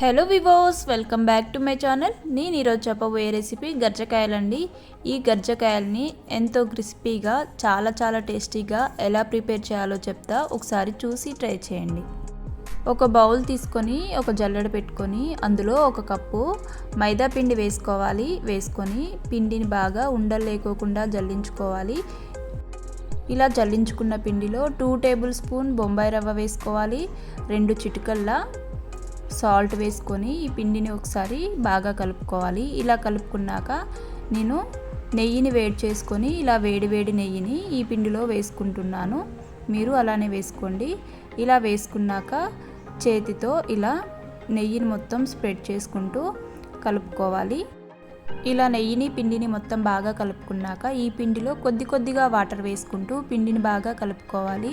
Hello viewers welcome back to my channel నేను ఈరోజు చెప్పబోయే రెసిపీ గర్జకాయలండి. ఈ గర్జకాయల్ని ఎంతో క్రిస్పీగా చాలా చాలా టేస్టీగా ఎలా ప్రిపేర్ చేయాలో చెప్తా. ఒకసారి చూసి ట్రై చేయండి. ఒక బౌల్ తీసుకొని ఒక జల్లెడ పెట్టుకొని అందులో ఒక కప్పు మైదా పిండి వేసుకోవాలి. వేసుకొని పిండిని బాగా ఉండలు లేకోకుండా జల్లించుకోవాలి. ఇలా జల్లించుకున్న పిండిలో టూ టేబుల్ స్పూన్ బొంబాయి రవ్వ వేసుకోవాలి. రెండు చిటికల్లా సాల్ట్ వేసుకొని ఈ పిండిని ఒకసారి బాగా కలుపుకోవాలి. ఇలా కలుపుకున్నాక నేను నెయ్యిని వేడి చేసుకొని ఇలా వేడి వేడి నెయ్యిని ఈ పిండిలో వేసుకుంటున్నాను. మీరు అలానే వేసుకోండి. ఇలా వేసుకున్నాక చేతితో ఇలా నెయ్యిని మొత్తం స్ప్రెడ్ చేసుకుంటూ కలుపుకోవాలి. ఇలా నెయ్యిని పిండిని మొత్తం బాగా కలుపుకున్నాక ఈ పిండిలో కొద్ది కొద్దిగా వాటర్ వేసుకుంటూ పిండిని బాగా కలుపుకోవాలి.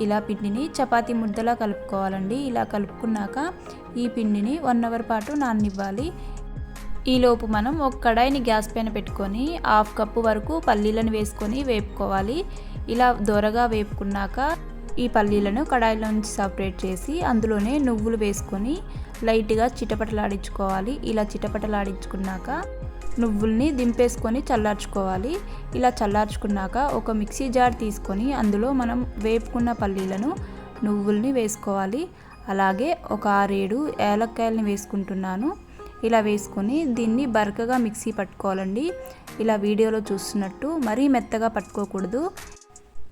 ఇలా పిండిని చపాతీ ముద్దలా కలుపుకోవాలండి. ఇలా కలుపుకున్నాక ఈ పిండిని వన్ అవర్ పాటు నాననివ్వాలి. ఈలోపు మనం ఒక కడాయిని గ్యాస్ పైన పెట్టుకొని హాఫ్ కప్పు వరకు పల్లీలను వేసుకొని వేపుకోవాలి. ఇలా దొరగా వేపుకున్నాక ఈ పల్లీలను కడాయిలో నుంచి సపరేట్ చేసి అందులోనే నువ్వులు వేసుకొని లైట్గా చిటపటలాడించుకోవాలి. ఇలా చిటపటలాడించుకున్నాక నువ్వుల్ని దింపేసుకొని చల్లార్చుకోవాలి. ఇలా చల్లార్చుకున్నాక ఒక మిక్సీ జార్ తీసుకొని అందులో మనం వేపుకున్న పల్లీలను నువ్వుల్ని వేసుకోవాలి. అలాగే ఒక ఆరేడు ఏలక్కాయలని వేసుకుంటున్నాను. ఇలా వేసుకొని దీన్ని బరకగా మిక్సీ పట్టుకోవాలండి. ఇలా వీడియోలో చూస్తున్నట్టు మరీ మెత్తగా పట్టుకోకూడదు.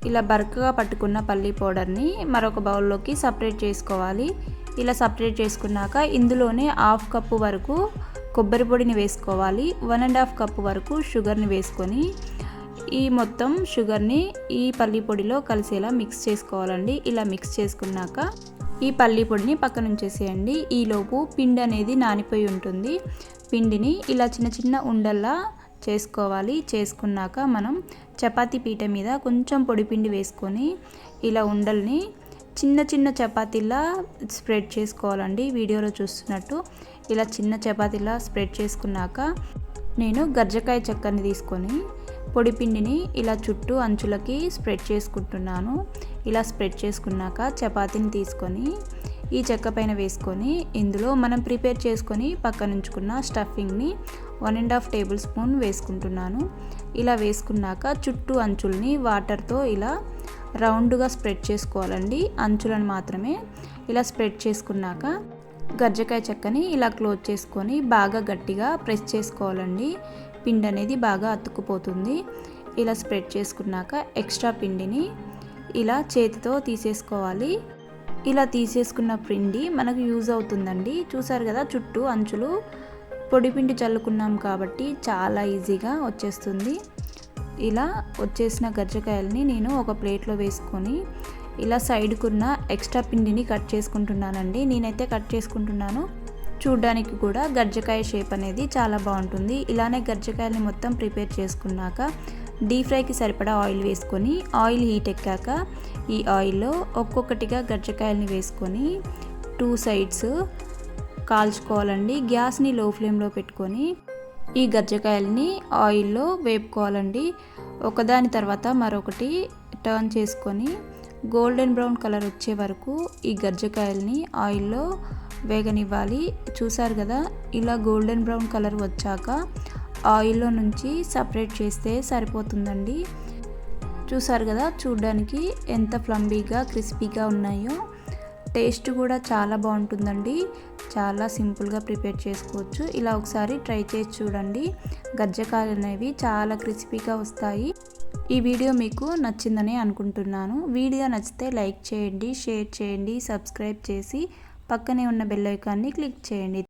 ఇలా బరకగా పట్టుకున్న పల్లీ పౌడర్ని మరొక బౌల్లోకి సపరేట్ చేసుకోవాలి. ఇలా సపరేట్ చేసుకున్నాక ఇందులోనే హాఫ్ కప్పు వరకు కొబ్బరి పొడిని వేసుకోవాలి. వన్ అండ్ హాఫ్ కప్ వరకు షుగర్ని వేసుకొని ఈ మొత్తం షుగర్ని ఈ పల్లి పొడిలో కలిసేలా మిక్స్ చేసుకోవాలండి. ఇలా మిక్స్ చేసుకున్నాక ఈ పల్లి పొడిని పక్కన ఉంచేసేయండి. ఈలోపు పిండి అనేది నానిపోయి ఉంటుంది. పిండిని ఇలా చిన్న చిన్న ఉండల్లా చేసుకోవాలి. చేసుకున్నాక మనం చపాతీ పీట మీద కొంచెం పొడి పిండి వేసుకొని ఇలా ఉండల్ని చిన్న చిన్న చపాతీలా స్ప్రెడ్ చేసుకోవాలండి వీడియోలో చూస్తున్నట్టు. ఇలా చిన్న చపాతీలా స్ప్రెడ్ చేసుకున్నాక నేను గర్జకాయ చెక్కని తీసుకొని పొడి పిండిని ఇలా చుట్టూ అంచులకి స్ప్రెడ్ చేసుకుంటున్నాను. ఇలా స్ప్రెడ్ చేసుకున్నాక చపాతీని తీసుకొని ఈ చెక్క పైన వేసుకొని ఇందులో మనం ప్రిపేర్ చేసుకొని పక్కన ఉంచుకున్న స్టఫింగ్ని one and half tablespoon వేసుకుంటున్నాను. ఇలా వేసుకున్నాక చుట్టూ అంచుల్ని వాటర్తో ఇలా రౌండ్గా స్ప్రెడ్ చేసుకోవాలండి. అంచులను మాత్రమే ఇలా స్ప్రెడ్ చేసుకున్నాక గజ్జకాయ చెక్కని ఇలా క్లోజ్ చేసుకొని బాగా గట్టిగా ప్రెస్ చేసుకోవాలండి. పిండి అనేది బాగా అతుక్కుపోతుంది. ఇలా స్ప్రెడ్ చేసుకున్నాక ఎక్స్ట్రా పిండిని ఇలా చేతితో తీసేసుకోవాలి. ఇలా తీసేసుకున్న పిండి మనకు యూజ్ అవుతుందండి. చూసారు కదా చుట్టూ అంచులు పొడిపిండి చల్లుకున్నాం కాబట్టి చాలా ఈజీగా వచ్చేస్తుంది. ఇలా వచ్చేసిన గజ్జకాయలని నేను ఒక ప్లేట్లో వేసుకొని ఇలా సైడ్కున్న ఎక్స్ట్రా పిండిని కట్ చేసుకుంటున్నానండి. నేనైతే కట్ చేసుకుంటున్నాను. చూడ్డానికి కూడా గజ్జకాయ షేప్ అనేది చాలా బాగుంటుంది. ఇలానే గజ్జకాయల్ని మొత్తం ప్రిపేర్ చేసుకున్నాక డీప్ ఫ్రైకి సరిపడా ఆయిల్ వేసుకొని ఆయిల్ హీట్ ఎక్కాక ఈ ఆయిల్లో ఒక్కొక్కటిగా గజ్జకాయల్ని వేసుకొని టూ సైడ్స్ కాల్చుకోవాలండి. గ్యాస్ని లో ఫ్లేమ్లో పెట్టుకొని ఈ గజ్జకాయలని ఆయిల్లో వేపుకోవాలండి. ఒకదాని తర్వాత మరొకటి టర్న్ చేసుకొని గోల్డెన్ బ్రౌన్ కలర్ వచ్చే వరకు ఈ గజ్జకాయల్ని ఆయిల్లో వేగనివ్వాలి. చూసారు కదా ఇలా గోల్డెన్ బ్రౌన్ కలర్ వచ్చాక ఆయిల్లో నుంచి సపరేట్ చేస్తే సరిపోతుందండి. చూసారు కదా చూడ్డానికి ఎంత ఫ్లంబీగా క్రిస్పీగా ఉన్నాయో. టేస్ట్ కూడా చాలా బాగుంటుందండి. చాలా సింపుల్గా ప్రిపేర్ చేసుకోవచ్చు. ఇలా ఒకసారి ట్రై చేసి చూడండి. గజ్జకాయలు అనేవి చాలా క్రిస్పీగా వస్తాయి. ఈ వీడియో మీకు నచ్చిందని అనుకుంటున్నాను. వీడియో నచ్చితే లైక్ చేయండి షేర్ చేయండి సబ్స్క్రైబ్ చేసి పక్కనే ఉన్న బెల్ ఐకాన్ని క్లిక్ చేయండి.